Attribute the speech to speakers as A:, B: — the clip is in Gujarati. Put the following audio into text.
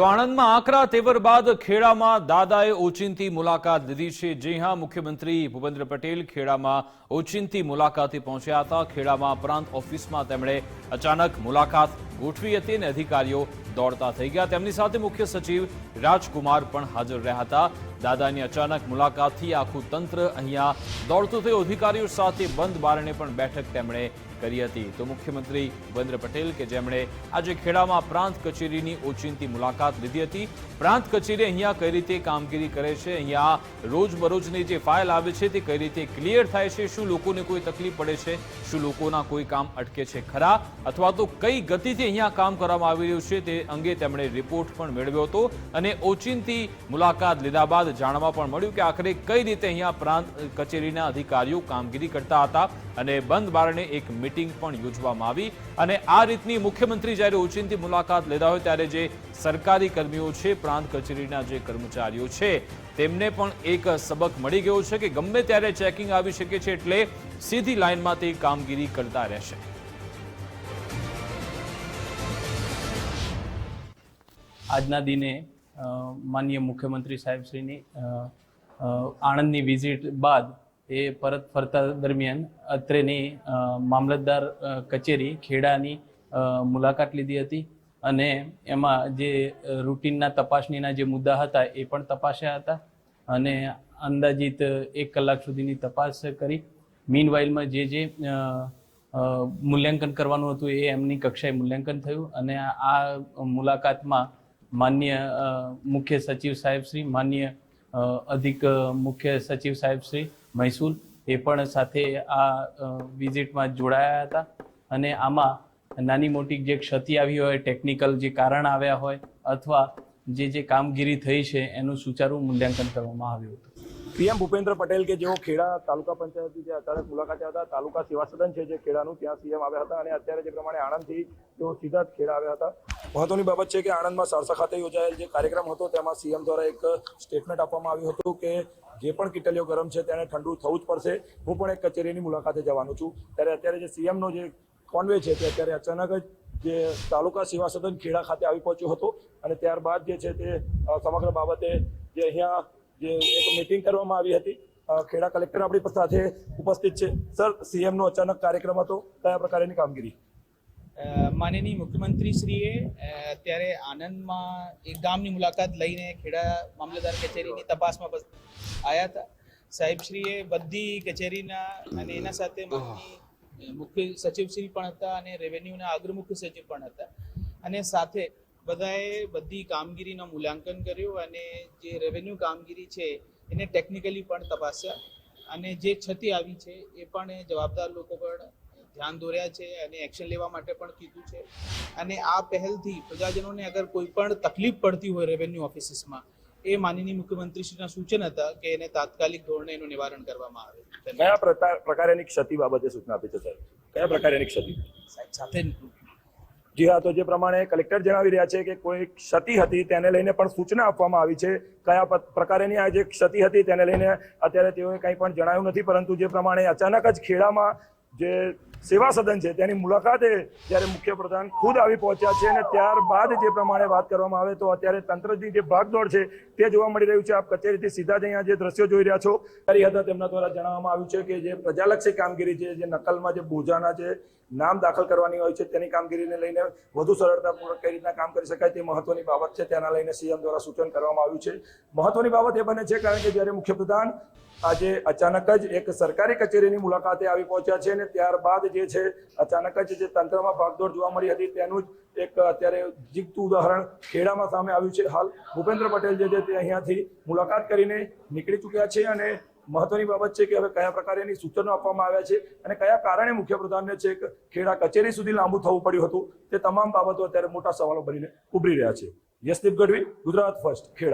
A: તો આણંદમાં આકરા તેવર બાદ ખેડામાં દાદાએ ઓચિંતી મુલાકાત લીધી છે. જે હા, મુખ્યમંત્રી ભૂપેન્દ્ર પટેલ ખેડામાં ઓચિંતી મુલાકાતે પહોંચ્યા હતા. ખેડામાં પ્રાંત ઓફિસમાં તેમણે અચાનક મુલાકાત ગોઠવી હતી અને અધિકારીઓ દોડતા થઈ ગયા. તેમની સાથે મુખ્ય સચિવ રાજકુમાર પણ હાજર રહ્યા હતા. દાદાની અચાનક મુલાકાતથી આખું તંત્ર અહીંયા દોડતું થયું. અધિકારીઓ સાથે બંધ બારણે પણ બેઠક તેમણે કરી હતી. તો મુખ્યમંત્રી ભૂપેન્દ્ર પટેલ કે જેમણે આજે ખેડામાં પ્રાંત કચેરીની ઓચિંતી મુલાકાત લીધી હતી. પ્રાંત કચેરી અહીંયા કઈ રીતે કામગીરી કરે છે? અહીંયા રોજબરોજની જે ફાઇલ આવે છે તે કઈ રીતે ક્લિયર થાય છે? શું લોકોને કોઈ તકલીફ પડે છે? શું લોકોના કોઈ કામ અટકે છે ખરા? અથવા તો કઈ ગતિથી અહીંયા કામ કરવામાં આવી રહ્યું છે તે અંગે તેમણે રિપોર્ટ પણ મેળવ્યો હતો. અને ઓચિંતી મુલાકાત લીધા બાદ જાણવા પણ મળ્યું કે આખરે કઈ રીતે અહીંયા પ્રાંત કચેરીના અધિકારીઓ કામગીરી કરતા હતા. અને બંધ બારણે એક મીટિંગ પણ યોજવામાં આવી અને આ રીતની મુખ્યમંત્રી જ્યારે ઓચિંતી મુલાકાત લેતા હોય ત્યારે જે સરકારી કર્મીઓ છે, પ્રાંત કચેરીના જે કર્મચારીઓ છે, તેમને પણ એક સબક મળી ગયો છે કે ગમે ત્યારે ચેકિંગ આવી શકે છે એટલે સીધી લાઇનમાં તે કામગીરી કરતા રહેશે.
B: આજના દિને માનનીય મુખ્યમંત્રી સાહેબશ્રીની આણંદની વિઝિટ બાદ એ પરત ફરતા દરમિયાન અત્રેની મામલતદાર કચેરી, ખેડાની મુલાકાત લીધી હતી અને એમાં જે રૂટીનના તપાસણીના જે મુદ્દા હતા એ પણ તપાસ્યા હતા અને અંદાજિત એક કલાક સુધીની તપાસ કરી. મીનવાઇલમાં જે જે મૂલ્યાંકન કરવાનું હતું એ એમની કક્ષાએ મૂલ્યાંકન થયું અને આ મુલાકાતમાં માન્ય મુખ્ય સચિવ સાહેબ શ્રી, માન્ય અધિક મુખ્ય સચિવ સાહેબ શ્રી મહેસૂલ એ પણ સાથે આ વિઝિટમાં જોડાયા હતા. અને આમાં નાની મોટી જે ક્ષતિ આવી હોય ટેકનિકલ જે કારણ આવ્યા હોય, અથવા જે જે કામગીરી થઈ છે, એનું સુચારું મૂલ્યાંકન કરવામાં આવ્યું હતું.
C: પીએમ ભૂપેન્દ્ર પટેલ કે જેઓ ખેડા તાલુકા પંચાયતની જે અચાનક મુલાકાતે હતા, તાલુકા સેવા સદન છે જે ખેડાનું, ત્યાં સીએમ આવ્યા હતા અને અત્યારે જે પ્રમાણે આણંદથી તેઓ સીધા જ ખેડા આવ્યા હતા. મહત્વની બાબત છે કે આણંદમાં સારસા ખાતે યોજાયેલ જે કાર્યક્રમ હતો, તેમાં સીએમ દ્વારા એક સ્ટેટમેન્ટ આપવામાં આવ્યું હતું કે જે પણ કિટલીઓ ગરમ છે તેને ઠંડુ થવું જ પડશે. હું પણ એક કચેરીની મુલાકાતે જવાનું છું. ત્યારે અત્યારે જે સીએમનો જે કોન્વે છે તે અત્યારે અચાનક જ જે તાલુકા સેવા સદન ખેડા ખાતે આવી પહોંચ્યો હતો અને ત્યારબાદ જે છે તે સમગ્ર બાબતે જે અહીંયા જે એક મીટિંગ કરવામાં આવી હતી. ખેડા કલેક્ટર આપણી સાથે ઉપસ્થિત છે. સર સીએમ નો અચાનક કાર્યક્રમ હતો. કયા પ્રકારની કામગીરી?
D: માનનીય મુખ્યમંત્રીશ્રીએ અ, અત્યારે આનંદમાં એક ગામની મુલાકાત લઈને ખેડા મામલતદાર કચેરીની તપાસમાં આવ્યા હતા. સાહેબશ્રીએ બધી કચેરીના અને એના સાથે મુખ્ય સચિવશ્રી પણ હતા અને રેવન્યુના અગ્ર મુખ્ય સચિવ પણ હતા. અને સાથે બધાએ બધી કામગીરીનું મૂલ્યાંકન કર્યું અને જે રેવન્યુ કામગીરી છે એને ટેકનિકલી પણ તપાસ્યા અને જે ક્ષતિ આવી છે એ પણ જવાબદાર લોકો પણ ધ્યાન દોર્યા છે અને એક્શન લેવા માટે પણ કીધું છે. અને આ પહેલથી પ્રજાજનોને અગર કોઈ પણ તકલીફ પડતી હોય રેવન્યુ ઓફિસીસમાં એ માનનીય મુખ્યમંત્રીશ્રીના સૂચન હતા કે એને તાત્કાલિક ધોરણે એનું નિવારણ કરવામાં આવે.
C: કયા પ્રકાર પ્રકારની ક્ષતિ બાબતે સૂચના આપી છે સાહેબ? કયા પ્રકારની ક્ષતિ?
D: સાહેબ સાથે
C: જી હા, તો જે પ્રમાણે કલેક્ટર જણાવી રહ્યા છે કે કોઈ ક્ષતિ હતી તેને લઈને પણ સૂચના આપવામાં આવી છે. કયા પ્રકારેની આ જે ક્ષતિ હતી તેને લઈને અત્યારે તેઓએ કંઈ પણ જણાવ્યું નથી, પરંતુ જે પ્રમાણે અચાનક જ ખેડામાં જે સેવા સદન છે. તેની મુલાકાતે જ્યારે મુખ્યપ્રધાન ખુદ આવી પહોંચ્યા છે અને ત્યારબાદ જે પ્રમાણે વાત કરવામાં આવે તો અત્યારે તંત્રની જે ભાગદોડ છે તે જોવા મળી રહ્યું છે. આપ કચેરીથી સીધા જ અહીંયા જે દ્રશ્યો જોઈ રહ્યા છો. કરી હતા તેમના દ્વારા જણાવવામાં આવ્યું છે કે જે પ્રજાલક્ષી કામગીરી છે, જે નકલમાં જે બોજાના જે નામ દાખલ કરવાની હોય છે, તેની કામગીરીને લઈને વધુ સરળતાપૂર્વક કઈ રીતના કામ કરી શકાય તે મહત્વની બાબત છે. તેના લઈને સીએમ દ્વારા સૂચન કરવામાં આવ્યું છે. મહત્વની બાબત એ બને છે કારણ કે જ્યારે મુખ્યપ્રધાન આજે અચાનક જ એક સરકારી કચેરીની મુલાકાતે આવી પહોંચ્યા છે અને ત્યારબાદ જે છે, અચાનક જ જે તંત્રમાં ભાગદોડ જોવા મળી હતી, તેનું જ એક અત્યારે જીવતું ઉદાહરણ ખેડામાં સામે આવ્યું છે. હાલ ભૂપેન્દ્ર પટેલ જે છે, તે અહીંયાથી મુલાકાત કરીને નીકળી ચૂક્યા છે અને મહત્વની બાબત છે કે હવે કયા પ્રકારની સૂચનો આપવામાં આવ્યા છે અને કયા કારણે મુખ્યપ્રધાનને છે ખેડા કચેરી સુધી લાંબુ થવું પડ્યું હતું. તે તમામ બાબતો અત્યારે મોટા સવાલો બનીને ઉભરી રહ્યા છે. યશદીપ ગઢવી, ગુજરાત ફર્સ્ટ, ખેડા.